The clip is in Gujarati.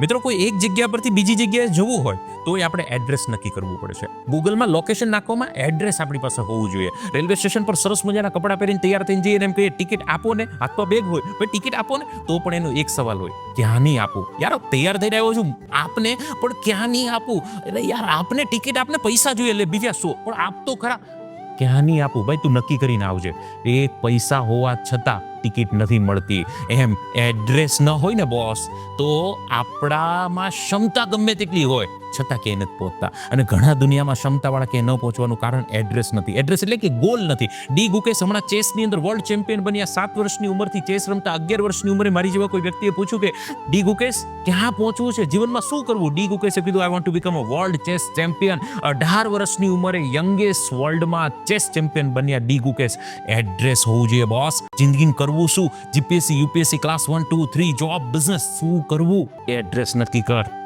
મિત્રો, કોઈ એક જગ્યા પરથી બીજી જગ્યાએ જવું હોય તો એ આપણે એડ્રેસ નક્કી કરવું પડે છે. ગૂગલમાં લોકેશન નાખવામાં એડ્રેસ આપણી પાસે હોવું જોઈએ. રેલવે સ્ટેશન પર સરસ મજાના કપડાં પહેરીને તૈયાર થઈને જઈએ એમ કહીએ ટિકિટ આપો ને હાથમાં બેગ હોય. પણ ટિકિટ આપો ને? તો પણ એનો એક સવાલ હોય, ક્યાં નહીં આપું? યાર તૈયાર થઈને આવ્યો છું. આપને? પણ ક્યાં નહીં આપું? એટલે યાર, આપને ટિકિટ આપને પૈસા જોઈએ. એટલે બીજા શું પણ આપ તો ખરા. નહીં આપું? ભાઈ, તું નક્કી કરીને આવજે. એ પૈસા હોવા છતાં ટિકિટ નથી મળતી. એમ એડ્રેસ ન હોય ને બોસ તો આપણામાં ક્ષમતા ગમે તેટલી હોય, છતાં કે નથી પહોંચતા. અને ઘણા દુનિયામાં ક્ષમતાવાળા કે ન પહોંચવાનું કારણ એડ્રેસ નથી. એડ્રેસ એટલે કે ગોલ નથી. ડી ગુકેશ હમણાં ચેસની અંદર વર્લ્ડ ચેમ્પિયન બન્યા, સાત વર્ષની ઉંમરથી ચેસ રમતા, અગિયાર વર્ષની ઉંમરે મારી જેવા કોઈ વ્યક્તિએ પૂછ્યું કે ડી ગુકેશ, ક્યાં પહોંચવું છે? જીવનમાં શું કરવું? ડી ગુકેશે કીધું I want to become a world chess champion અઢાર વર્ષની ઉંમરે યંગેસ્ટ વર્લ્ડમાં ચેસ ચેમ્પિયન બન્યા ડી ગુકેશ. એડ્રેસ હોવું જોઈએ બોસ જિંદગીમાં કરવું શું? GPSC UPSC class one two three job business શું કરવું? એ એડ્રેસ નક્કી કર.